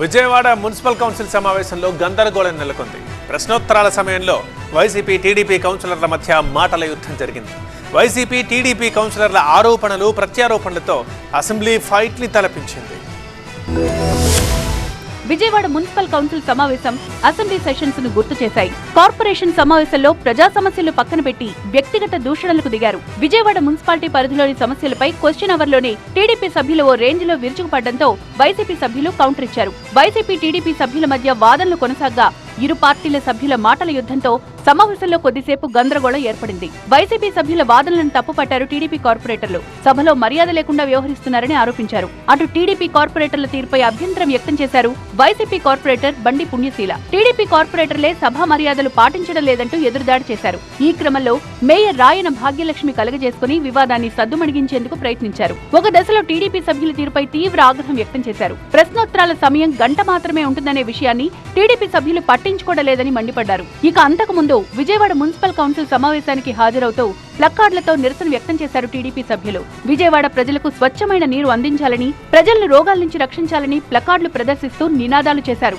Vijayawada municipal council సమావేశంలో గందరగోళం నెలకొంది. ప్రశ్నోత్తరాల సమయంలో వైసీపీ టీడీపీ కౌన్సిలర్ల మధ్య మాటల యుద్ధం జరిగింది. వైసీపీ టీడీపీ కౌన్సిలర్ల ఆరోపణలు ప్రత్యారోపణలతో అసెంబ్లీ ఫైట్ని తలపించింది. విజయవాడ మున్సిపల్ కౌన్సిల్ సమావేశం అసెంబ్లీ సెషన్స్ను గుర్తు చేశాయి. కార్పొరేషన్ సమావేశంలో ప్రజా సమస్యలు పక్కన పెట్టి వ్యక్తిగత దూషణలకు దిగారు. విజయవాడ మున్సిపాలిటీ పరిధిలోని సమస్యలపై క్వశ్చన్ అవర్లోనే టీడీపీ సభ్యులు ఓ రేంజ్లో విరుచుకుపడడంతో వైసీపీ సభ్యులు కౌంటర్ ఇచ్చారు. వైసీపీ టీడీపీ సభ్యుల మధ్య వాదనలు కొనసాగా ఇరు పార్టీల సభ్యుల మాటల యుద్ధంతో సమావేశంలో కొద్దిసేపు గందరగోళం ఏర్పడింది. వైసీపీ సభ్యుల వాదనలను తప్పుపట్టారు టీడీపీ కార్పొరేటర్లు. సభలో మర్యాద లేకుండా వ్యవహరిస్తున్నారని ఆరోపించారు. అటు టీడీపీ కార్పొరేటర్ల తీరుపై అభ్యంతరం వ్యక్తం చేశారు వైసీపీ కార్పొరేటర్ బండి పుణ్యశీల. టీడీపీ కార్పొరేటర్లే సభా మర్యాదలు పాటించడం లేదంటూ ఎదురుదాడి చేశారు. ఈ క్రమంలో మేయర్ రాయన భాగ్యలక్ష్మి కలగజేసుకుని వివాదాన్ని సద్దుమణిగించేందుకు ప్రయత్నించారు. ఒక దశలో టీడీపీ సభ్యుల తీరుపై తీవ్ర ఆగ్రహం వ్యక్తం చేశారు. ప్రశ్నోత్తరాల సమయం గంట మాత్రమే ఉంటుందనే విషయాన్ని టీడీపీ సభ్యులు పట్టించుకోవడలేదని మండిపడ్డారు. ఇక అంతకుముందు విజయవాడ మున్సిపల్ కౌన్సిల్ సమావేశానికి హాజరవుతూ ప్లక్కార్డులతో నిరసన వ్యక్తం చేశారు టీడీపీ సభ్యులు. విజయవాడ ప్రజలకు స్వచ్ఛమైన నీరు అందించాలని ప్రజలను రోగాల నుంచి రక్షించాలని ప్లకార్డులు ప్రదర్శిస్తూ నినాదాలు చేశారు.